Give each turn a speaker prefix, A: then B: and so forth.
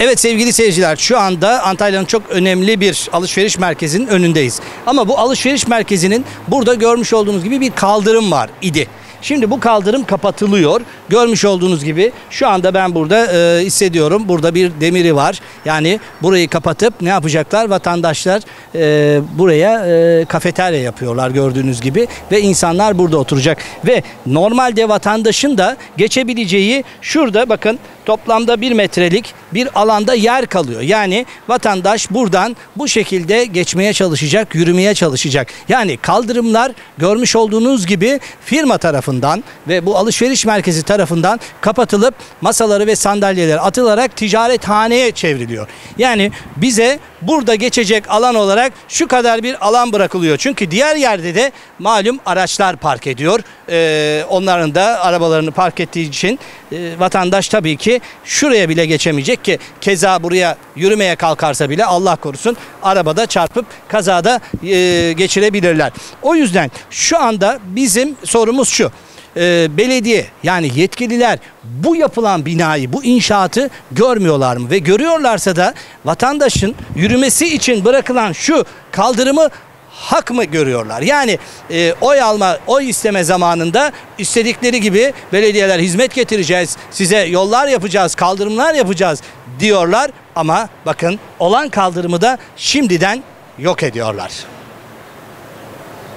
A: Evet sevgili seyirciler şu anda Antalya'nın çok önemli bir alışveriş merkezinin önündeyiz. Ama bu alışveriş merkezinin burada görmüş olduğunuz gibi bir kaldırım var idi. Şimdi bu kaldırım kapatılıyor. Görmüş olduğunuz gibi şu anda ben burada e, hissediyorum. Burada bir demiri var. Yani burayı kapatıp ne yapacaklar? Vatandaşlar e, buraya e, kafeterya yapıyorlar gördüğünüz gibi. Ve insanlar burada oturacak. Ve normalde vatandaşın da geçebileceği şurada bakın toplamda bir metrelik bir alanda yer kalıyor. Yani vatandaş buradan bu şekilde geçmeye çalışacak, yürümeye çalışacak. Yani kaldırımlar görmüş olduğunuz gibi firma tarafından ve bu alışveriş merkezi tarafından kapatılıp masaları ve sandalyeler atılarak ticarethaneye çevriliyor. Yani bize burada geçecek alan olarak şu kadar bir alan bırakılıyor. Çünkü diğer yerde de malum araçlar park ediyor. Ee, onların da arabalarını park ettiği için e, vatandaş tabii ki şuraya bile geçemeyecek ki keza buraya yürümeye kalkarsa bile Allah korusun arabada çarpıp kazada e, geçirebilirler. O yüzden şu anda bizim sorumuz şu. E, belediye yani yetkililer bu yapılan binayı, bu inşaatı görmüyorlar mı? Ve görüyorlarsa da vatandaşın yürümesi için bırakılan şu kaldırımı hak mı görüyorlar? Yani e, oy alma, oy isteme zamanında istedikleri gibi belediyeler hizmet getireceğiz, size yollar yapacağız, kaldırımlar yapacağız diyorlar ama bakın olan kaldırımı da şimdiden yok ediyorlar.